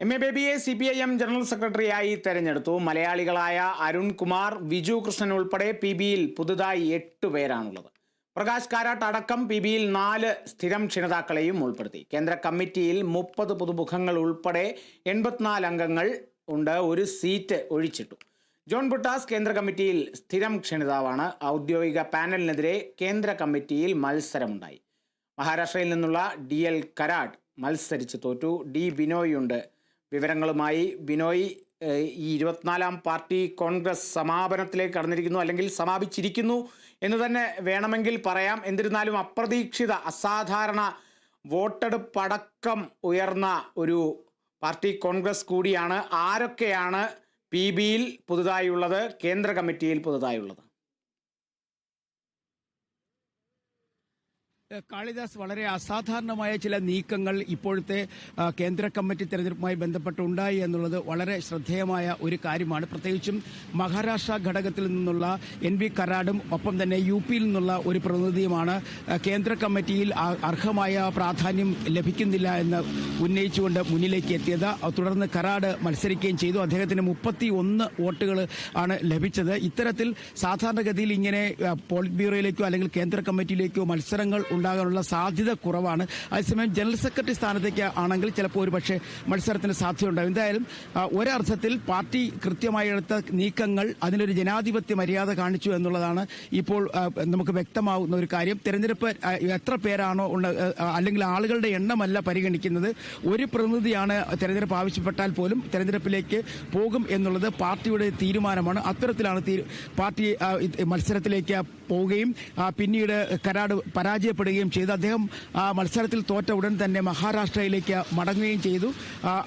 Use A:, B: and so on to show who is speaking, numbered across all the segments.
A: M A ബേബിയെ C P I M general സെക്രട്ടറിയായി തെരഞ്ഞെടുത്തു. മലയാളികളായ അരുൺകുമാർ വിജു കൃഷ്ണൻ ഉൾപ്പെടെ പി ബിയിൽ പുതുതായി എട്ട് പേരാണുള്ളത്. പ്രകാശ് കാരാട്ട് അടക്കം പി ബിയിൽ നാല് സ്ഥിരം ക്ഷണിതാക്കളെയും ഉൾപ്പെടുത്തി. കേന്ദ്ര കമ്മിറ്റിയിൽ മുപ്പത് പുതുമുഖങ്ങൾ ഉൾപ്പെടെ എൺപത്തിനാല് അംഗങ്ങൾ ഉണ്ട്. ഒരു സീറ്റ് ഒഴിച്ചിട്ടു. ജോൺ ബുട്ടാസ് കേന്ദ്ര കമ്മിറ്റിയിൽ സ്ഥിരം ക്ഷണിതാവാണ്. ഔദ്യോഗിക പാനലിനെതിരെ കേന്ദ്ര കമ്മിറ്റിയിൽ മത്സരമുണ്ടായി. മഹാരാഷ്ട്രയിൽ നിന്നുള്ള ഡി എൽ കരാട്ട് മത്സരിച്ച് തോറ്റു. ഡി ബിനോയ് ഉണ്ട് വിവരങ്ങളുമായി ബിനോയ് ഈ ഇരുപത്തിനാലാം പാർട്ടി കോൺഗ്രസ് സമാപനത്തിലേക്ക് കടന്നിരിക്കുന്നു അല്ലെങ്കിൽ സമാപിച്ചിരിക്കുന്നു എന്ന് തന്നെ വേണമെങ്കിൽ പറയാം. എന്നിരുന്നാലും അപ്രതീക്ഷിത അസാധാരണ വോട്ടെടുപ്പടക്കം ഉയർന്ന ഒരു പാർട്ടി കോൺഗ്രസ് കൂടിയാണ്. ആരൊക്കെയാണ് പി ബിയിൽ പുതുതായുള്ളത്? കേന്ദ്ര കമ്മിറ്റിയിൽ പുതുതായുള്ളത്.
B: കാളിദാസ് വളരെ അസാധാരണമായ ചില നീക്കങ്ങൾ ഇപ്പോഴത്തെ കേന്ദ്ര കമ്മിറ്റി തെരഞ്ഞെടുപ്പുമായി ബന്ധപ്പെട്ടുണ്ടായി എന്നുള്ളത് വളരെ ശ്രദ്ധേയമായ ഒരു കാര്യമാണ്. പ്രത്യേകിച്ചും മഹാരാഷ്ട്ര ഘടകത്തിൽ നിന്നുള്ള എൻ വി കരാടും ഒപ്പം തന്നെ യു പിയിൽ നിന്നുള്ള ഒരു പ്രതിനിധിയുമാണ് കേന്ദ്ര കമ്മിറ്റിയിൽ അർഹമായ പ്രാധാന്യം ലഭിക്കുന്നില്ല എന്ന് ഉന്നയിച്ചുകൊണ്ട് മുന്നിലേക്ക് എത്തിയത്. തുടർന്ന് കരാട് മത്സരിക്കുകയും ചെയ്തു. അദ്ദേഹത്തിന് മുപ്പത്തി ഒന്ന് വോട്ടുകൾ ആണ് ലഭിച്ചത്. ഇത്തരത്തിൽ സാധാരണഗതിയിൽ ഇങ്ങനെ പോളിറ്റ് ബ്യൂറോയിലേക്കോ അല്ലെങ്കിൽ കേന്ദ്ര കമ്മിറ്റിയിലേക്കോ മത്സരങ്ങൾ ഉണ്ടാകാനുള്ള സാധ്യത കുറവാണ്. അതേസമയം ജനറൽ സെക്രട്ടറി സ്ഥാനത്തേക്ക് ആണെങ്കിൽ ചിലപ്പോൾ ഒരു പക്ഷേ മത്സരത്തിന് സാധ്യതയുണ്ടാകും. എന്തായാലും ഒരർത്ഥത്തിൽ പാർട്ടി കൃത്യമായി എടുത്ത നീക്കങ്ങൾ അതിനൊരു ജനാധിപത്യ മര്യാദ കാണിച്ചു എന്നുള്ളതാണ് ഇപ്പോൾ നമുക്ക് വ്യക്തമാവുന്ന ഒരു കാര്യം. തെരഞ്ഞെടുപ്പ് എത്ര പേരാണോ ഉള്ള അല്ലെങ്കിൽ ആളുകളുടെ എണ്ണമല്ല പരിഗണിക്കുന്നത്. ഒരു പ്രതിനിധിയാണ് തെരഞ്ഞെടുപ്പ് ആവശ്യപ്പെട്ടാൽ പോലും തെരഞ്ഞെടുപ്പിലേക്ക് പോകും എന്നുള്ളത് പാർട്ടിയുടെ തീരുമാനമാണ്. അത്തരത്തിലാണ് പാർട്ടി മത്സരത്തിലേക്ക് പോവുകയും പിന്നീട് കരാട് പരാജയപ്പെടുകയും ചെയ്തു. അദ്ദേഹം ആ, മത്സരത്തിൽ തോറ്റ ഉടൻ തന്നെ മഹാരാഷ്ട്രയിലേക്ക് മടങ്ങുകയും ചെയ്തു.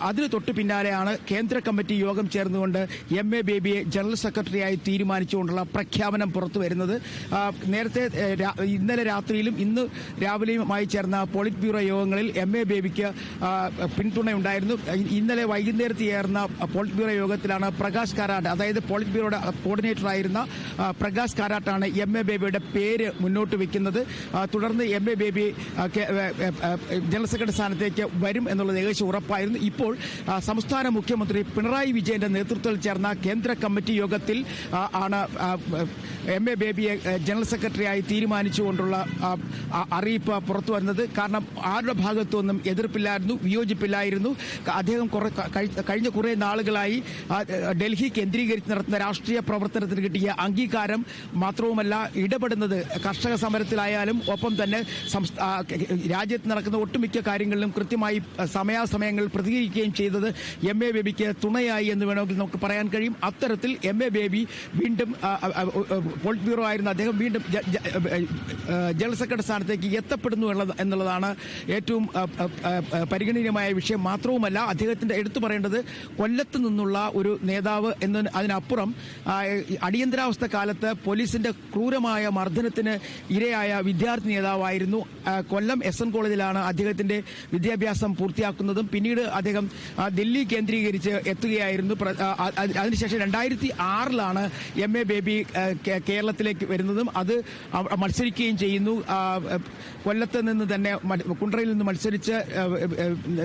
B: അതിന് തൊട്ടു പിന്നാലെയാണ് കേന്ദ്ര കമ്മിറ്റി യോഗം ചേർന്നുകൊണ്ട് എം എ ബേബിയെ ജനറൽ സെക്രട്ടറിയായി തീരുമാനിച്ചുകൊണ്ടുള്ള പ്രഖ്യാപനം പുറത്തു വരുന്നത്. നേരത്തെ ഇന്നലെ രാത്രിയിലും ഇന്ന് രാവിലെയുമായി ചേർന്ന പോളിറ്റ് ബ്യൂറോ യോഗങ്ങളിൽ എം എ ബേബിക്ക് പിന്തുണയുണ്ടായിരുന്നു ഇന്നലെ വൈകുന്നേരത്ത് ചേർന്ന പോളിറ്റ് ബ്യൂറോ യോഗത്തിലാണ് പ്രകാശ് കാരാട്ട് അതായത് പോളിറ്റ് ബ്യൂറോയുടെ കോർഡിനേറ്റർ ആയിരുന്ന പ്രകാശ് കാരാട്ടാണ് എം എ ബേബിയുടെ പേര് മുന്നോട്ട് വയ്ക്കുന്നത് തുടർന്ന് M A Baby general secretary സ്ഥാനത്തേക്ക് വരും എന്നുള്ളത് ഏകദേശം ഉറപ്പായിരുന്നു. ഇപ്പോൾ സംസ്ഥാന മുഖ്യമന്ത്രി പിണറായി വിജയന്റെ നേതൃത്വത്തിൽ ചേർന്ന കേന്ദ്ര കമ്മിറ്റി യോഗത്തിൽ ആണ് എം എ ബേബിയെ ജനറൽ സെക്രട്ടറിയായി തീരുമാനിച്ചുകൊണ്ടുള്ള അറിയിപ്പ് പുറത്തു വരുന്നത്. കാരണം ആരുടെ ഭാഗത്തുനിന്നും എതിർപ്പില്ലായിരുന്നു വിയോജിപ്പില്ലായിരുന്നു. അദ്ദേഹം കുറെ കഴിഞ്ഞ കുറേ നാളുകളായി ഡൽഹി കേന്ദ്രീകരിച്ച് നടത്തുന്ന രാഷ്ട്രീയ പ്രവർത്തനത്തിന് കിട്ടിയ അംഗീകാരം മാത്രവുമല്ല ഇടപെടുന്നത് കർഷക സമരത്തിലായാലും ഒപ്പം തന്നെ സംസ്ഥ- രാജ്യത്ത് നടക്കുന്ന ഒട്ടുമിക്ക കാര്യങ്ങളിലും കൃത്യമായി സമയാസമയങ്ങളിൽ പ്രതികരിക്കുകയും ചെയ്തത് എം എ ബേബിക്ക് തുണയായി എന്ന് വേണമെങ്കിൽ നമുക്ക് പറയാൻ കഴിയും. അത്തരത്തിൽ എം എ ബേബി വീണ്ടും പോളിറ്റ് ബ്യൂറോ ആയിരുന്ന അദ്ദേഹം വീണ്ടും ജനറൽ സെക്രട്ടറി സ്ഥാനത്തേക്ക് എത്തപ്പെടുന്നു എന്നുള്ളതാണ് ഏറ്റവും പരിഗണനീയമായ വിഷയം മാത്രവുമല്ല അദ്ദേഹത്തിന്റെ എടുത്തു പറയേണ്ടത് കൊല്ലത്ത് നിന്നുള്ള ഒരു നേതാവ് എന്നതിന് അതിനപ്പുറം അടിയന്തരാവസ്ഥ കാലത്ത് പോലീസിന്റെ ക്രൂരമായ മർദ്ദനത്തിന് ഇരയായ വിദ്യാർത്ഥി നേതാവായിരുന്നു ആ, കൊല്ലം എസ് എൻ കോളേജിലാണ് അദ്ദേഹത്തിന്റെ വിദ്യാഭ്യാസം പൂർത്തിയാക്കുന്നതും പിന്നീട് അദ്ദേഹം ദില്ലി കേന്ദ്രീകരിച്ച് എത്തുകയായിരുന്നു. അതിനുശേഷം രണ്ടായിരത്തി ആറിലാണ് എം എ ബേബി കേരളത്തിലേക്ക് വരുന്നതും അത് മത്സരിക്കുകയും ചെയ്യുന്നു. കൊല്ലത്ത് നിന്ന് തന്നെ കുണ്ടറയിൽ നിന്ന് മത്സരിച്ച്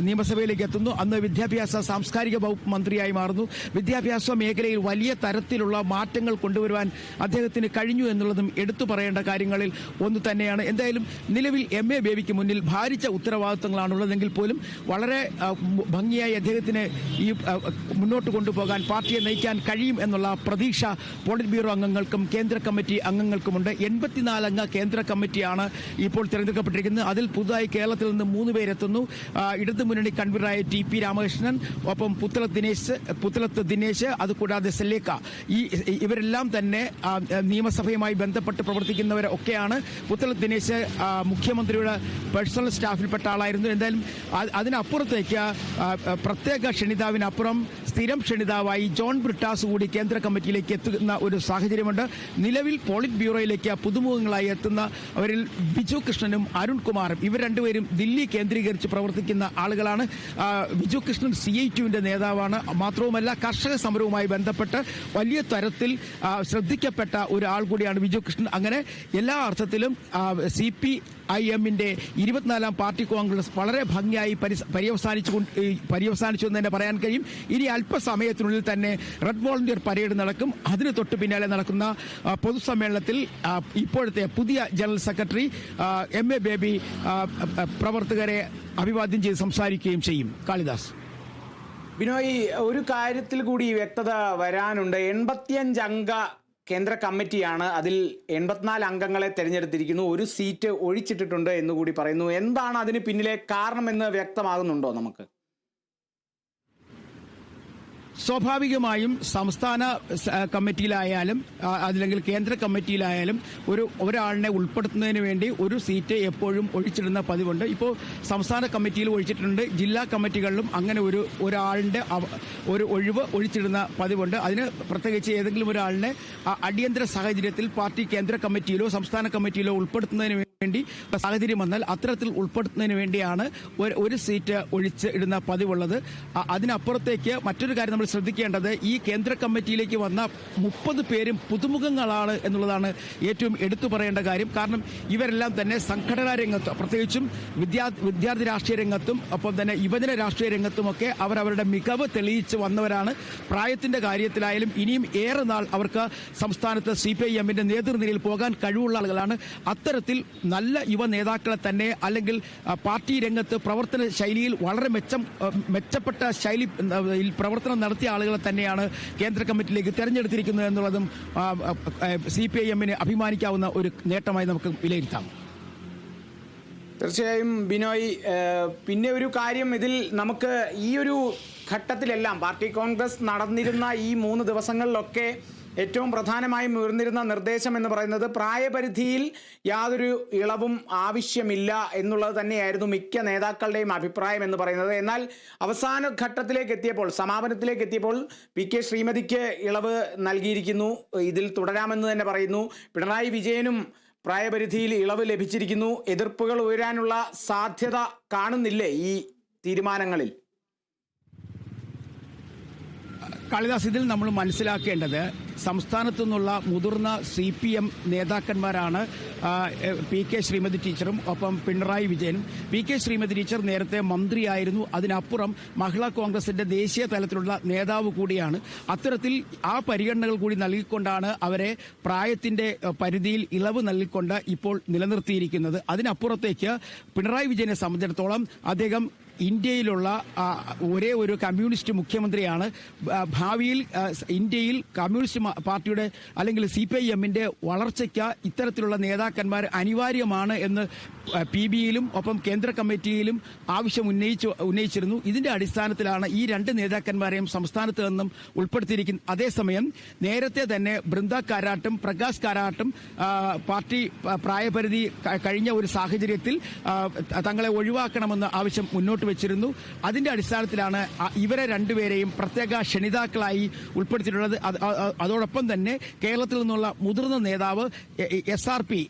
B: നിയമസഭയിലേക്ക് എത്തുന്നു. അന്ന് വിദ്യാഭ്യാസ സാംസ്കാരിക വകുപ്പ് മന്ത്രിയായി മാറുന്നു. വിദ്യാഭ്യാസ മേഖലയിൽ വലിയ തരത്തിലുള്ള മാറ്റങ്ങൾ കൊണ്ടുവരുവാൻ അദ്ദേഹത്തിന് കഴിഞ്ഞു എന്നുള്ളതും എടുത്തു പറയേണ്ട കാര്യങ്ങളിൽ ഒന്ന് തന്നെയാണ്. എന്തായാലും നിലവിൽ എം എ ബേബിക്ക് മുന്നിൽ ഭാരിച്ച ഉത്തരവാദിത്തങ്ങളാണുള്ളതെങ്കിൽ പോലും വളരെ ഭംഗിയായി അദ്ദേഹത്തിന് ഈ മുന്നോട്ട് കൊണ്ടുപോകാൻ പാർട്ടിയെ നയിക്കാൻ കഴിയും എന്നുള്ള പ്രതീക്ഷ പോളിറ്റ് ബ്യൂറോ അംഗങ്ങൾക്കും കേന്ദ്ര കമ്മിറ്റി അംഗങ്ങൾക്കുമുണ്ട്. എൺപത്തിനാല് അംഗ കേന്ദ്ര കമ്മിറ്റിയാണ് ഇപ്പോൾ തിരഞ്ഞെടുക്കപ്പെട്ടിരിക്കുന്നത്. അതിൽ പുതുതായി കേരളത്തിൽ നിന്ന് മൂന്ന് പേരെത്തുന്നു ഇടതു മുന്നണി കൺവീനറായ ടി പി രാമകൃഷ്ണൻ ഒപ്പം പുത്തലത്ത് ദിനേശ് പുത്തലത്ത് ദിനേശ് അതുകൂടാതെ സെല്ലേക്ക. ഈ ഇവരെല്ലാം തന്നെ നിയമസഭയുമായി ബന്ധപ്പെട്ട് പ്രവർത്തിക്കുന്നവരൊക്കെയാണ്. പുത്തലത്ത് ദിനേശ് മുഖ്യമന്ത്രിയുടെ പേഴ്സണൽ സ്റ്റാഫിൽപ്പെട്ട ആളായിരുന്നു. എന്തായാലും അതിനപ്പുറത്തേക്ക് പ്രത്യേക ക്ഷണിതാവിനപ്പുറം സ്ഥിരം ക്ഷണിതാവായി ജോൺ ബ്രിട്ടാസ് കൂടി കേന്ദ്ര കമ്മിറ്റിയിലേക്ക് എത്തുന്ന ഒരു സാഹചര്യമുണ്ട്. നിലവിൽ പോളിറ്റ് ബ്യൂറോയിലേക്ക് പുതുമുഖങ്ങളായി എത്തുന്ന അവരിൽ ബിജു കൃഷ്ണനും അരുൺ കുമാറും ഇവർ രണ്ടുപേരും ദില്ലി കേന്ദ്രീകരിച്ച് പ്രവർത്തിക്കുന്ന ആളുകളാണ്. ബിജു കൃഷ്ണൻ സി ഐ ടുവിന്റെ നേതാവാണ്. മാത്രവുമല്ല കർഷക സമരവുമായി ബന്ധപ്പെട്ട് വലിയ തരത്തിൽ ശ്രദ്ധിക്കപ്പെട്ട ഒരാൾ കൂടിയാണ് ബിജു കൃഷ്ണൻ. അങ്ങനെ എല്ലാ അർത്ഥത്തിലും സി പി ഐ എമ്മിന്റെ ഇരുപത്തിനാലാം പാർട്ടി കോൺഗ്രസ് വളരെ ഭംഗിയായി പര്യവസാനിച്ചു പര്യവസാനിച്ചു എന്ന് തന്നെ പറയാൻ കഴിയും. ഇനി അല്പസമയത്തിനുള്ളിൽ തന്നെ റെഡ് വോളണ്ടിയർ പരേഡ് നടക്കും. അതിന് തൊട്ട് പിന്നാലെ നടക്കുന്ന പൊതുസമ്മേളനത്തിൽ ഇപ്പോഴത്തെ പുതിയ general secretary M A Baby പ്രവർത്തകരെ അഭിവാദ്യം ചെയ്ത് സംസാരിക്കുകയും ചെയ്യും. കാളിദാസ്.
A: ബിനോയ് ഒരു കാര്യത്തിൽ കൂടി വ്യക്തത വരാനുണ്ട്. എൺപത്തിയഞ്ച് അംഗ കേന്ദ്ര കമ്മിറ്റിയാണ് അതിൽ എൺപത്തിനാല് അംഗങ്ങളെ തിരഞ്ഞെടുത്തിരിക്കുന്നു. ഒരു സീറ്റ് ഒഴിച്ചിട്ടിട്ടുണ്ട് എന്നുകൂടി പറയുന്നു. എന്താണ് അതിന് പിന്നിലെ കാരണമെന്ന് വ്യക്തമാകുന്നുണ്ടോ നമുക്ക്?
B: സ്വാഭാവികമായും സംസ്ഥാന കമ്മിറ്റിയിലായാലും അതല്ലെങ്കിൽ കേന്ദ്ര കമ്മിറ്റിയിലായാലും ഒരു ഒരാളിനെ ഉൾപ്പെടുത്തുന്നതിന് വേണ്ടി ഒരു സീറ്റ് എപ്പോഴും ഒഴിച്ചിടുന്ന പതിവുണ്ട്. ഇപ്പോൾ സംസ്ഥാന കമ്മിറ്റിയിൽ ഒഴിച്ചിട്ടുണ്ട്. ജില്ലാ കമ്മിറ്റികളിലും അങ്ങനെ ഒരു ഒരാളിന്റെ ഒരു ഒഴിവ് ഒഴിച്ചിടുന്ന പതിവുണ്ട്. അതിന് പ്രത്യേകിച്ച് ഏതെങ്കിലും ഒരാളിനെ അടിയന്തര സാഹചര്യത്തിൽ പാർട്ടി കേന്ദ്ര കമ്മിറ്റിയിലോ സംസ്ഥാന കമ്മിറ്റിയിലോ ഉൾപ്പെടുത്തുന്നതിന് വേണ്ടി സാഹചര്യം വന്നാൽ അത്തരത്തിൽ ഉൾപ്പെടുത്തുന്നതിന് വേണ്ടിയാണ് ഒരു സീറ്റ് ഒഴിച്ച് ഇടുന്ന പതിവുള്ളത്. അതിനപ്പുറത്തേക്ക് മറ്റൊരു കാര്യം നമ്മൾ ശ്രദ്ധിക്കേണ്ടത് ഈ കേന്ദ്ര കമ്മിറ്റിയിലേക്ക് വന്ന മുപ്പത് പേരും പുതുമുഖങ്ങളാണ് എന്നുള്ളതാണ് ഏറ്റവും എടുത്തു പറയേണ്ട കാര്യം. കാരണം ഇവരെല്ലാം തന്നെ സംഘടനാ രംഗത്ത് പ്രത്യേകിച്ചും വിദ്യാ വിദ്യാർത്ഥി രാഷ്ട്രീയ രംഗത്തും ഒപ്പം തന്നെ യുവജന രാഷ്ട്രീയ രംഗത്തുമൊക്കെ അവരവരുടെ മികവ് തെളിയിച്ച് വന്നവരാണ്. പ്രായത്തിന്റെ കാര്യത്തിലായാലും ഇനിയും ഏറെ നാൾ അവർക്ക് സംസ്ഥാനത്ത് സി പി ഐ എമ്മിന്റെ നേതൃനിരയിൽ പോകാൻ കഴിവുള്ള ആളുകളാണ്. അത്തരത്തിൽ നല്ല യുവ നേതാക്കളെ തന്നെ അല്ലെങ്കിൽ പാർട്ടി രംഗത്ത് പ്രവർത്തന ശൈലിയിൽ വളരെ മെച്ചം മെച്ചപ്പെട്ട ശൈലി പ്രവർത്തനം നടത്തിയ ആളുകളെ തന്നെയാണ് കേന്ദ്ര കമ്മിറ്റിയിലേക്ക് തെരഞ്ഞെടുത്തിരിക്കുന്നത് എന്നുള്ളതും സി പി ഐ എമ്മിന് അഭിമാനിക്കാവുന്ന ഒരു നേട്ടമായി നമുക്ക് വിലയിരുത്താം.
A: തീർച്ചയായും ബിനോയ് പിന്നെ ഒരു കാര്യം ഇതിൽ നമുക്ക് ഈ ഒരു ഘട്ടത്തിലെല്ലാം പാർട്ടി കോൺഗ്രസ് നടന്നിരുന്ന ഈ മൂന്ന് ദിവസങ്ങളിലൊക്കെ ഏറ്റവും പ്രധാനമായും ഉയർന്നിരുന്ന നിർദ്ദേശം എന്ന് പറയുന്നത് പ്രായപരിധിയിൽ യാതൊരു ഇളവും ആവശ്യമില്ല എന്നുള്ളത് തന്നെയായിരുന്നു മിക്ക നേതാക്കളുടെയും അഭിപ്രായം എന്ന് പറയുന്നത്. എന്നാൽ അവസാന ഘട്ടത്തിലേക്ക് എത്തിയപ്പോൾ സമാപനത്തിലേക്ക് എത്തിയപ്പോൾ പി കെ ശ്രീമതിക്ക് ഇളവ് നൽകിയിരിക്കുന്നു. ഇതിൽ തുടരാമെന്ന് തന്നെ പറയുന്നു. പിണറായി വിജയനും പ്രായപരിധിയിൽ ഇളവ് ലഭിച്ചിരിക്കുന്നു. എതിർപ്പുകൾ ഉയരാനുള്ള സാധ്യത കാണുന്നില്ലേ ഈ തീരുമാനങ്ങളിൽ?
B: കാളിദാസ് ഇതിൽ നമ്മൾ മനസ്സിലാക്കേണ്ടത് സംസ്ഥാനത്തു നിന്നുള്ള മുതിർന്ന സി പി എം നേതാക്കന്മാരാണ് പി കെ ശ്രീമതി ടീച്ചറും ഒപ്പം പിണറായി വിജയനും. പി കെ ശ്രീമതി ടീച്ചർ നേരത്തെ മന്ത്രിയായിരുന്നു. അതിനപ്പുറം മഹിളാ കോൺഗ്രസിന്റെ ദേശീയ തലത്തിലുള്ള നേതാവ് കൂടിയാണ്. അത്തരത്തിൽ ആ പരിഗണനകൾ കൂടി നൽകിക്കൊണ്ടാണ് അവരെ പ്രായത്തിന്റെ പരിധിയിൽ ഇളവ് നൽകിക്കൊണ്ട് ഇപ്പോൾ നിലനിർത്തിയിരിക്കുന്നത്. അതിനപ്പുറത്തേക്ക് പിണറായി വിജയനെ സംബന്ധിച്ചിടത്തോളം അദ്ദേഹം ഇന്ത്യയിലുള്ള ഒരേ ഒരു കമ്മ്യൂണിസ്റ്റ് മുഖ്യമന്ത്രിയാണ്. ഭാവിയിൽ ഇന്ത്യയിൽ കമ്മ്യൂണിസ്റ്റ് പാർട്ടിയുടെ അല്ലെങ്കിൽ സി പി ഐ എമ്മിന്റെ വളർച്ചയ്ക്ക് ഇത്തരത്തിലുള്ള നേതാക്കന്മാർ അനിവാര്യമാണ് എന്ന് പി ബിയിലും ഒപ്പം കേന്ദ്ര കമ്മിറ്റിയിലും ആവശ്യം ഉന്നയിച്ചു ഉന്നയിച്ചിരുന്നു. ഇതിന്റെ അടിസ്ഥാനത്തിലാണ് ഈ രണ്ട് നേതാക്കന്മാരെയും സംസ്ഥാനത്ത് നിന്നും ഉൾപ്പെടുത്തിയിരിക്കുന്നത് അതേസമയം നേരത്തെ തന്നെ ബൃന്ദ കാരാട്ടും പ്രകാശ് കാരാട്ടും പാർട്ടി പ്രായപരിധി കഴിഞ്ഞ ഒരു സാഹചര്യത്തിൽ തങ്ങളെ ഒഴിവാക്കണമെന്ന് ആവശ്യം മുന്നോട്ട് വെച്ചിരുന്നു. അതിന്റെ അടിസ്ഥാനത്തിലാണ് ഇവരെ രണ്ടുപേരെയും പ്രത്യേക ക്ഷണിതാക്കളായി ഉൾപ്പെടുത്തിയിട്ടുള്ളത്. അതോടൊപ്പം തന്നെ കേരളത്തിൽ നിന്നുള്ള മുതിർന്ന നേതാവ് എസ് ആർ പി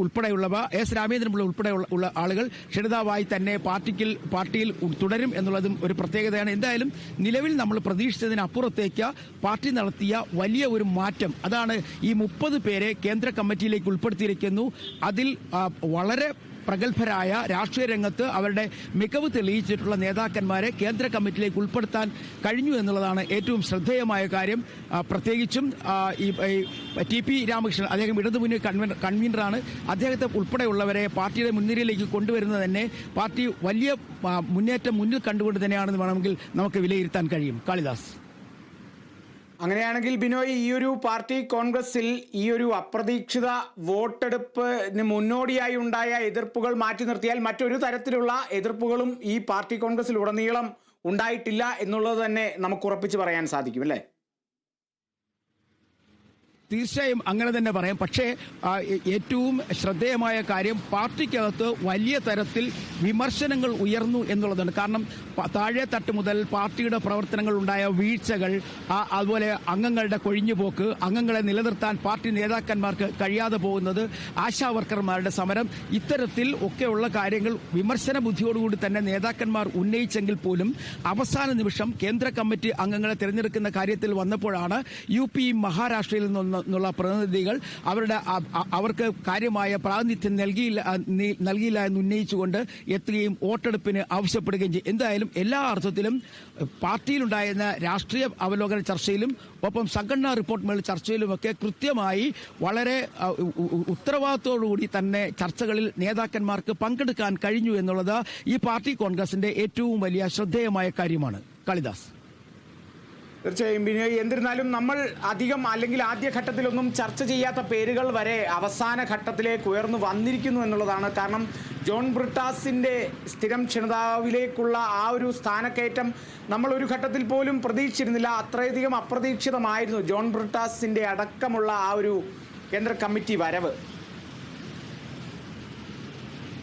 B: ഉൾപ്പെടെയുള്ളവ എസ് രാമേന്ദ്രൻപിള്ള ഉൾപ്പെടെ ഉള്ള ആളുകൾ ക്ഷണിതാവായി തന്നെ പാർട്ടിക്കിൽ പാർട്ടിയിൽ തുടരും എന്നുള്ളതും ഒരു പ്രത്യേകതയാണ്. എന്തായാലും നിലവിൽ നമ്മൾ പ്രതീക്ഷിച്ചതിനപ്പുറത്തേക്ക് പാർട്ടി നടത്തിയ വലിയ ഒരു മാറ്റം അതാണ് ഈ മുപ്പത് പേരെ കേന്ദ്ര കമ്മിറ്റിയിലേക്ക് ഉൾപ്പെടുത്തിയിരിക്കുന്നു. അതിൽ വളരെ പ്രഗത്ഭരായ രാഷ്ട്രീയ രംഗത്ത് അവരുടെ മികവ് തെളിയിച്ചിട്ടുള്ള നേതാക്കന്മാരെ കേന്ദ്ര കമ്മിറ്റിയിലേക്ക് ഉൾപ്പെടുത്താൻ കഴിഞ്ഞു എന്നുള്ളതാണ് ഏറ്റവും ശ്രദ്ധേയമായ കാര്യം. പ്രത്യേകിച്ചും ഈ ടി പി രാമകൃഷ്ണൻ അദ്ദേഹം ഇടതുമുന്നണി കൺവീനർ കൺവീനറാണ്. അദ്ദേഹത്തെ ഉൾപ്പെടെയുള്ളവരെ പാർട്ടിയുടെ മുൻനിരയിലേക്ക് കൊണ്ടുവരുന്നത് തന്നെ പാർട്ടി വലിയ മുന്നേറ്റം മുന്നിൽ കണ്ടുകൊണ്ട് തന്നെയാണെന്ന് വേണമെങ്കിൽ നമുക്ക് വിലയിരുത്താൻ കഴിയും. കാളിദാസ്.
A: അങ്ങനെയാണെങ്കിൽ ബിനോയ് ഈ ഒരു പാർട്ടി കോൺഗ്രസിൽ ഈ ഒരു അപ്രതീക്ഷിത വോട്ടെടുപ്പിന് മുന്നോടിയായി ഉണ്ടായ എതിർപ്പുകൾ മാറ്റി നിർത്തിയാൽ മറ്റൊരു തരത്തിലുള്ള എതിർപ്പുകളും ഈ പാർട്ടി കോൺഗ്രസിൽ ഉടനീളം ഉണ്ടായിട്ടില്ല എന്നുള്ളത് തന്നെ നമുക്ക് ഉറപ്പിച്ച് പറയാൻ സാധിക്കും അല്ലേ?
B: തീർച്ചയായും അങ്ങനെ തന്നെ പറയാം. പക്ഷേ ഏറ്റവും ശ്രദ്ധേയമായ കാര്യം പാർട്ടിക്കകത്ത് വലിയ തരത്തിൽ വിമർശനങ്ങൾ ഉയർന്നു എന്നുള്ളതാണ്. കാരണം താഴെ തട്ട് മുതൽ പാർട്ടിയുടെ പ്രവർത്തനങ്ങൾ ഉണ്ടായ വീഴ്ചകൾ അതുപോലെ അംഗങ്ങളുടെ കൊഴിഞ്ഞുപോക്ക് അംഗങ്ങളെ നിലനിർത്താൻ പാർട്ടി നേതാക്കന്മാർക്ക് കഴിയാതെ പോകുന്നത് ആശാ വർക്കർമാരുടെ സമരം ഇത്തരത്തിൽ ഒക്കെയുള്ള കാര്യങ്ങൾ വിമർശന ബുദ്ധിയോടുകൂടി തന്നെ നേതാക്കന്മാർ ഉന്നയിച്ചെങ്കിൽ പോലും അവസാന നിമിഷം കേന്ദ്ര കമ്മിറ്റി അംഗങ്ങളെ തിരഞ്ഞെടുക്കുന്ന കാര്യത്തിൽ വന്നപ്പോഴാണ് യു മഹാരാഷ്ട്രയിൽ നിന്നുള്ള പ്രതിനിധികൾ അവരുടെ അവർക്ക് കാര്യമായ പ്രാതിനിധ്യം നൽകിയില്ല നൽകിയില്ല എന്ന് ഉന്നയിച്ചുകൊണ്ട് എത്തുകയും വോട്ടെടുപ്പിന് ആവശ്യപ്പെടുകയും ചെയ്യും. എന്തായാലും എല്ലാ അർത്ഥത്തിലും പാർട്ടിയിലുണ്ടായിരുന്ന രാഷ്ട്രീയ അവലോകന ചർച്ചയിലും ഒപ്പം സംഘടനാ റിപ്പോർട്ട് മേൽ ചർച്ചയിലുമൊക്കെ കൃത്യമായി വളരെ ഉത്തരവാദിത്തോടുകൂടി തന്നെ ചർച്ചകളിൽ നേതാക്കന്മാർക്ക് പങ്കെടുക്കാൻ കഴിഞ്ഞു എന്നുള്ളത് ഈ പാർട്ടി കോൺഗ്രസിന്റെ ഏറ്റവും വലിയ ശ്രദ്ധേയമായ കാര്യമാണ്. കാളിദാസ്.
A: തീർച്ചയായും ബിനോയ് എന്നിരുന്നാലും നമ്മൾ അധികം അല്ലെങ്കിൽ ആദ്യ ഘട്ടത്തിലൊന്നും ചർച്ച ചെയ്യാത്ത പേരുകൾ വരെ അവസാന ഘട്ടത്തിലേക്ക് ഉയർന്നു വന്നിരിക്കുന്നു എന്നുള്ളതാണ്. കാരണം ജോൺ ബ്രിട്ടാസിന്റെ സ്ഥിരം ക്ഷണിതാവിലേക്കുള്ള ആ ഒരു സ്ഥാനക്കയറ്റം നമ്മൾ ഒരു ഘട്ടത്തിൽ പോലും പ്രതീക്ഷിച്ചിരുന്നില്ല. അത്രയധികം അപ്രതീക്ഷിതമായിരുന്നു ജോൺ ബ്രിട്ടാസിന്റെ അടക്കമുള്ള ആ ഒരു കേന്ദ്ര കമ്മിറ്റി വരവ്.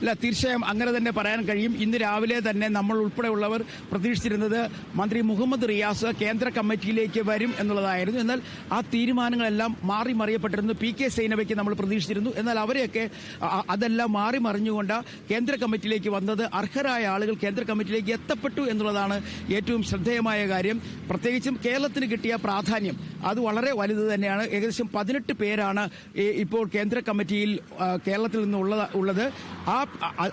B: അല്ല തീർച്ചയായും അങ്ങനെ തന്നെ പറയാൻ കഴിയും. ഇന്ന് രാവിലെ തന്നെ നമ്മൾ ഉൾപ്പെടെയുള്ളവർ പ്രതീക്ഷിച്ചിരുന്നത് മന്ത്രി മുഹമ്മദ് റിയാസ് കേന്ദ്ര കമ്മിറ്റിയിലേക്ക് വരും എന്നുള്ളതായിരുന്നു. എന്നാൽ ആ തീരുമാനങ്ങളെല്ലാം മാറി മറിയപ്പെട്ടിരുന്നു. പി കെ സൈനവയ്ക്ക് നമ്മൾ പ്രതീക്ഷിച്ചിരുന്നു. എന്നാൽ അവരെയൊക്കെ അതെല്ലാം മാറി മറിഞ്ഞുകൊണ്ട് കേന്ദ്ര കമ്മിറ്റിയിലേക്ക് വന്നത് അർഹരായ ആളുകൾ കേന്ദ്ര കമ്മിറ്റിയിലേക്ക് എത്തപ്പെട്ടു എന്നുള്ളതാണ് ഏറ്റവും ശ്രദ്ധേയമായ കാര്യം. പ്രത്യേകിച്ചും കേരളത്തിന് കിട്ടിയ പ്രാധാന്യം അത് വളരെ വലുത് തന്നെയാണ്. ഏകദേശം പതിനെട്ട് പേരാണ് ഇപ്പോൾ കേന്ദ്ര കമ്മിറ്റിയിൽ കേരളത്തിൽ നിന്നുള്ളത് ഉള്ളത്. ആ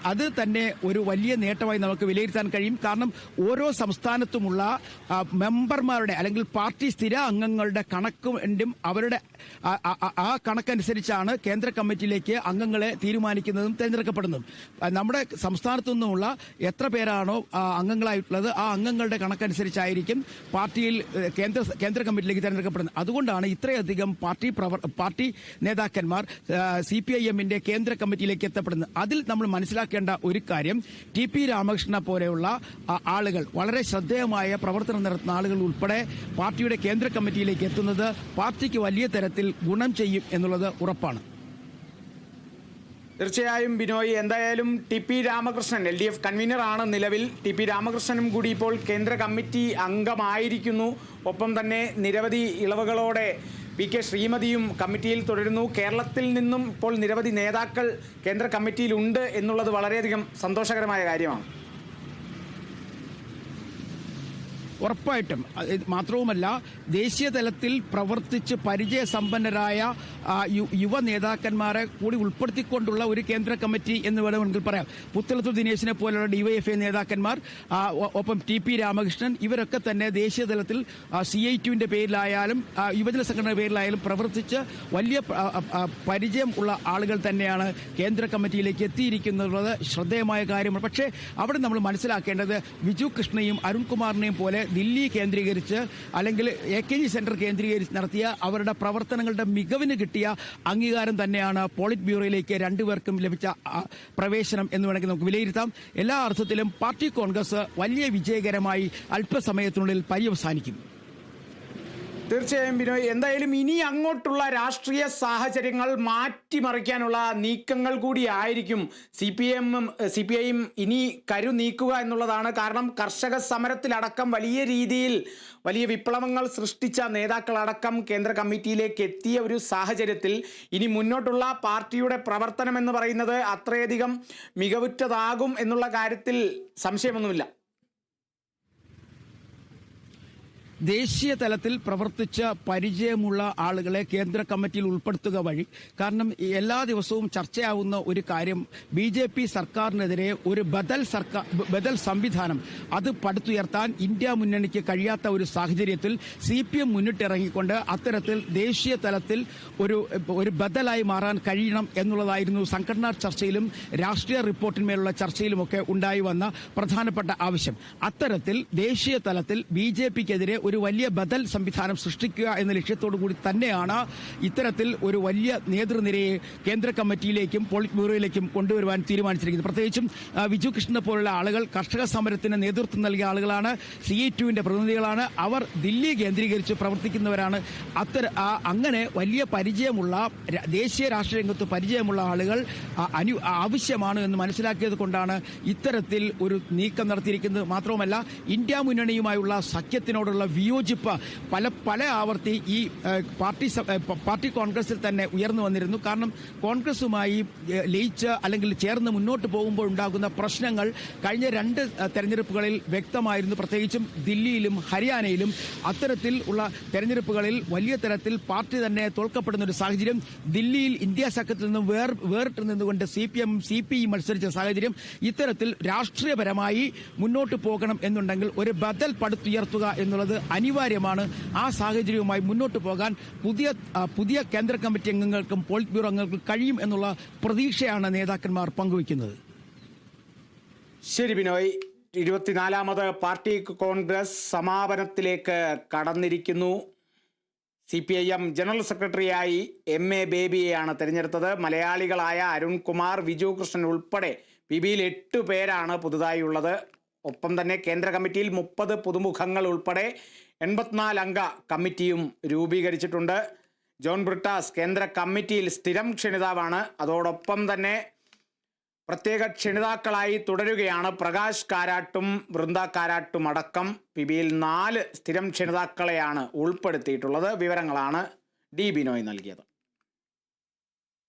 B: അത് തന്നെ ഒരു വലിയ നേട്ടമായി നമുക്ക് വിലയിരുത്താൻ കഴിയും. കാരണം ഓരോ സംസ്ഥാനത്തുമുള്ള മെമ്പർമാരുടെ അല്ലെങ്കിൽ പാർട്ടി സ്ഥിര അംഗങ്ങളുടെ കണക്കും അവരുടെ ആ- കണക്കനുസരിച്ചാണ് കേന്ദ്ര കമ്മിറ്റിയിലേക്ക് അംഗങ്ങളെ തീരുമാനിക്കുന്നതും തിരഞ്ഞെടുക്കപ്പെടുന്നതും. നമ്മുടെ സംസ്ഥാനത്തു നിന്നുമുള്ള എത്ര പേരാണോ അംഗങ്ങളായിട്ടുള്ളത് ആ അംഗങ്ങളുടെ കണക്കനുസരിച്ചായിരിക്കും പാർട്ടിയിൽ കേന്ദ്ര കേന്ദ്ര കമ്മിറ്റിയിലേക്ക് തിരഞ്ഞെടുക്കപ്പെടുന്നത്. അതുകൊണ്ടാണ് ഇത്രയധികം പാർട്ടി പ്രവർ പാർട്ടി നേതാക്കന്മാർ സി പി ഐ എമ്മിന്റെ കേന്ദ്ര കമ്മിറ്റിയിലേക്ക് എത്തപ്പെടുന്നത്. അതിൽ നമ്മൾ മനസ്സിലാക്കേണ്ട ഒരു കാര്യം. ടി പി രാമകൃഷ്ണനെ പോലെയുള്ള ആളുകൾ വളരെ ശ്രദ്ധേയമായ പ്രവർത്തനം നടത്തുന്ന ആളുകൾ ഉൾപ്പെടെ പാർട്ടിയുടെ കേന്ദ്ര കമ്മിറ്റിയിലേക്ക് എത്തുന്നത് പാർട്ടിക്ക് വലിയ തരത്തിൽ ഗുണം ചെയ്യും എന്നുള്ളത് ഉറപ്പാണ്.
A: തീർച്ചയായും ബിനോയ് എന്തായാലും T P Ramakrishnan L D F കൺവീനറാണ് നിലവിൽ. ടി പി രാമകൃഷ്ണനും കൂടി ഇപ്പോൾ കേന്ദ്ര കമ്മിറ്റി അംഗമായിരിക്കുന്നു. ഒപ്പം തന്നെ നിരവധി ഇളവുകളോടെ പി കെ ശ്രീമതിയും കമ്മിറ്റിയിൽ തുടരുന്നു. കേരളത്തിൽ നിന്നും ഇപ്പോൾ നിരവധി നേതാക്കൾ കേന്ദ്ര കമ്മിറ്റിയിലുണ്ട് എന്നുള്ളത് വളരെയധികം സന്തോഷകരമായ കാര്യമാണ്.
B: ഉറപ്പായിട്ടും. മാത്രവുമല്ല ദേശീയ തലത്തിൽ പ്രവർത്തിച്ച് പരിചയസമ്പന്നരായ യുവ നേതാക്കന്മാരെ കൂടി ഉൾപ്പെടുത്തിക്കൊണ്ടുള്ള ഒരു കേന്ദ്ര കമ്മിറ്റി എന്ന് വേണമെങ്കിൽ പറയാം. പുത്തലത്തു ദിനേശിനെ പോലുള്ള ഡിവൈഎഫ്ഐ നേതാക്കന്മാർ ഒപ്പം ടി പി രാമകൃഷ്ണൻ ഇവരൊക്കെ തന്നെ ദേശീയ തലത്തിൽ സി ഐ ടുവിന്റെ പേരിലായാലും യുവജന സംഘടനയുടെ പേരിലായാലും പ്രവർത്തിച്ച് വലിയ പരിചയം ഉള്ള ആളുകൾ തന്നെയാണ് കേന്ദ്ര കമ്മിറ്റിയിലേക്ക് എത്തിയിരിക്കുന്നത്. ശ്രദ്ധേയമായ കാര്യമാണ്. പക്ഷേ അവിടെ നമ്മൾ മനസ്സിലാക്കേണ്ടത് വിജു കൃഷ്ണയും അരുൺകുമാറിനെയും പോലെ ദില്ലി കേന്ദ്രീകരിച്ച് അല്ലെങ്കിൽ എ കെ ജി സെന്റർ കേന്ദ്രീകരിച്ച് നടത്തിയ അവരുടെ പ്രവർത്തനങ്ങളുടെ മികവിന് കിട്ടിയ അംഗീകാരം തന്നെയാണ് പോളിറ്റ് ബ്യൂറോയിലേക്ക് രണ്ടുപേർക്കും ലഭിച്ച പ്രവേശനം എന്ന് വേണമെങ്കിൽ നമുക്ക് വിലയിരുത്താം. എല്ലാ അർത്ഥത്തിലും പാർട്ടി കോൺഗ്രസ് വലിയ വിജയകരമായി അല്പസമയത്തിനുള്ളിൽ പര്യവസാനിക്കും.
A: തീർച്ചയായും ബിനോയ്. എന്തായാലും ഇനി അങ്ങോട്ടുള്ള രാഷ്ട്രീയ സാഹചര്യങ്ങൾ മാറ്റിമറിക്കാനുള്ള നീക്കങ്ങൾ കൂടി ആയിരിക്കും. സി പി എമ്മും സി പി ഐയും ഇനി കരു നീക്കുക എന്നുള്ളതാണ്. കാരണം കർഷക സമരത്തിലടക്കം വലിയ രീതിയിൽ വലിയ വിപ്ലവങ്ങൾ സൃഷ്ടിച്ച നേതാക്കളടക്കം കേന്ദ്ര കമ്മിറ്റിയിലേക്ക് എത്തിയ ഒരു സാഹചര്യത്തിൽ ഇനി മുന്നോട്ടുള്ള പാർട്ടിയുടെ പ്രവർത്തനം എന്ന് പറയുന്നത് അത്രയധികം മികവുറ്റതാകും എന്നുള്ള കാര്യത്തിൽ സംശയമൊന്നുമില്ല.
B: ദേശീയ തലത്തിൽ പ്രവർത്തിച്ച പരിചയമുള്ള ആളുകളെ കേന്ദ്ര കമ്മിറ്റിയിൽ ഉൾപ്പെടുത്തുക വഴി കാരണം എല്ലാ ദിവസവും ചർച്ചയാവുന്ന ഒരു കാര്യം ബി ജെ പി സർക്കാരിനെതിരെ ഒരു ബദൽ സർക്കാർ ബദൽ സംവിധാനം അത് പടുത്തുയർത്താൻ ഇന്ത്യ മുന്നണിക്ക് കഴിയാത്ത ഒരു സാഹചര്യത്തിൽ സി പി എം മുന്നിട്ടിറങ്ങിക്കൊണ്ട് അത്തരത്തിൽ ദേശീയ തലത്തിൽ ഒരു ഒരു ബദലായി മാറാൻ കഴിയണം എന്നുള്ളതായിരുന്നു സംഘടനാ ചർച്ചയിലും രാഷ്ട്രീയ റിപ്പോർട്ടിന്മേലുള്ള ചർച്ചയിലുമൊക്കെ ഉണ്ടായി വന്ന പ്രധാനപ്പെട്ട ആവശ്യം. അത്തരത്തിൽ ദേശീയ തലത്തിൽ ബി ജെ പിക്കെതിരെ ഒരു വലിയ ബദൽ സംവിധാനം സൃഷ്ടിക്കുക എന്ന ലക്ഷ്യത്തോടു കൂടി തന്നെയാണ് ഇത്തരത്തിൽ ഒരു വലിയ നേതൃനിരയെ കേന്ദ്ര കമ്മിറ്റിയിലേക്കും പോളിറ്റ് ബ്യൂറോയിലേക്കും കൊണ്ടുവരുവാൻ തീരുമാനിച്ചിരിക്കുന്നത്. പ്രത്യേകിച്ചും വിജു കൃഷ്ണനെ പോലുള്ള ആളുകൾ കർഷക സമരത്തിന് നേതൃത്വം നൽകിയ ആളുകളാണ് സി ഐ ടുവിന്റെ പ്രതിനിധികളാണ്. അവർ ദില്ലി കേന്ദ്രീകരിച്ച് പ്രവർത്തിക്കുന്നവരാണ്. അത്തര അങ്ങനെ വലിയ പരിചയമുള്ള ദേശീയ രാഷ്ട്രീയ രംഗത്ത് പരിചയമുള്ള ആളുകൾ അനു ആവശ്യമാണ് എന്ന് മനസ്സിലാക്കിയത് കൊണ്ടാണ് ഇത്തരത്തിൽ ഒരു നീക്കം നടത്തിയിരിക്കുന്നത്. മാത്രവുമല്ല ഇന്ത്യ മുന്നണിയുമായുള്ള സഖ്യത്തിനോടുള്ള വിയോജിപ്പ് പല പല ആവർത്തി ഈ പാർട്ടി പാർട്ടി കോൺഗ്രസിൽ തന്നെ ഉയർന്നു വന്നിരുന്നു. കാരണം കോൺഗ്രസുമായി ലയിച്ച് അല്ലെങ്കിൽ ചേർന്ന് മുന്നോട്ട് പോകുമ്പോൾ ഉണ്ടാകുന്ന പ്രശ്നങ്ങൾ കഴിഞ്ഞ രണ്ട് തെരഞ്ഞെടുപ്പുകളിൽ വ്യക്തമായിരുന്നു. പ്രത്യേകിച്ചും ദില്ലിയിലും ഹരിയാനയിലും അത്തരത്തിൽ ഉള്ള തെരഞ്ഞെടുപ്പുകളിൽ വലിയ തരത്തിൽ പാർട്ടി തന്നെ തോൽക്കപ്പെടുന്ന ഒരു സാഹചര്യം ദില്ലിയിൽ ഇന്ത്യ സഖ്യത്തിൽ നിന്നും വേർ വേറിട്ട് നിന്നുകൊണ്ട് C P M C P മത്സരിച്ച സാഹചര്യം ഇത്തരത്തിൽ രാഷ്ട്രീയപരമായി മുന്നോട്ട് പോകണം എന്നുണ്ടെങ്കിൽ ഒരു ബദൽ പടുത്തുയർത്തുക എന്നുള്ളത് അനിവാര്യമാണ് ആ സാഹചര്യവുമായി മുന്നോട്ട് പോകാൻ പുതിയ പുതിയ കേന്ദ്ര കമ്മിറ്റി അംഗങ്ങൾക്കും പോളിറ്റ് ബ്യൂറോ അംഗങ്ങൾക്കും കഴിയും എന്നുള്ള പ്രതീക്ഷയാണ് നേതാക്കന്മാർ പങ്കുവയ്ക്കുന്നത്.
A: ശരി ബിനോയ്. ഇരുപത്തിനാലാമത് പാർട്ടി കോൺഗ്രസ് സമാപനത്തിലേക്ക് കടന്നിരിക്കുന്നു. C P I M general സെക്രട്ടറിയായി എം എ ബേബിയെയാണ് തിരഞ്ഞെടുത്തത്. മലയാളികളായ അരുൺകുമാർ വിജു കൃഷ്ണൻ ഉൾപ്പെടെ പി ബിയിൽ എട്ട് പേരാണ് പുതുതായി ഉള്ളത്. ഒപ്പം തന്നെ കേന്ദ്ര കമ്മിറ്റിയിൽ മുപ്പത് പുതുമുഖങ്ങൾ ഉൾപ്പെടെ എൺപത്തിനാല് അംഗ കമ്മിറ്റിയും രൂപീകരിച്ചിട്ടുണ്ട്. ജോൺ ബ്രിട്ടാസ് കേന്ദ്ര കമ്മിറ്റിയിൽ സ്ഥിരം ക്ഷണിതാവാണ്. അതോടൊപ്പം തന്നെ പ്രത്യേക ക്ഷണിതാക്കളായി തുടരുകയാണ് പ്രകാശ് കാരാട്ടും വൃന്ദ കാരാട്ടും അടക്കം. പി ബിയിൽ നാല് സ്ഥിരം ക്ഷണിതാക്കളെയാണ് ഉൾപ്പെടുത്തിയിട്ടുള്ളത്. വിവരങ്ങളാണ് ഡി ബിനോയ് നൽകിയത്.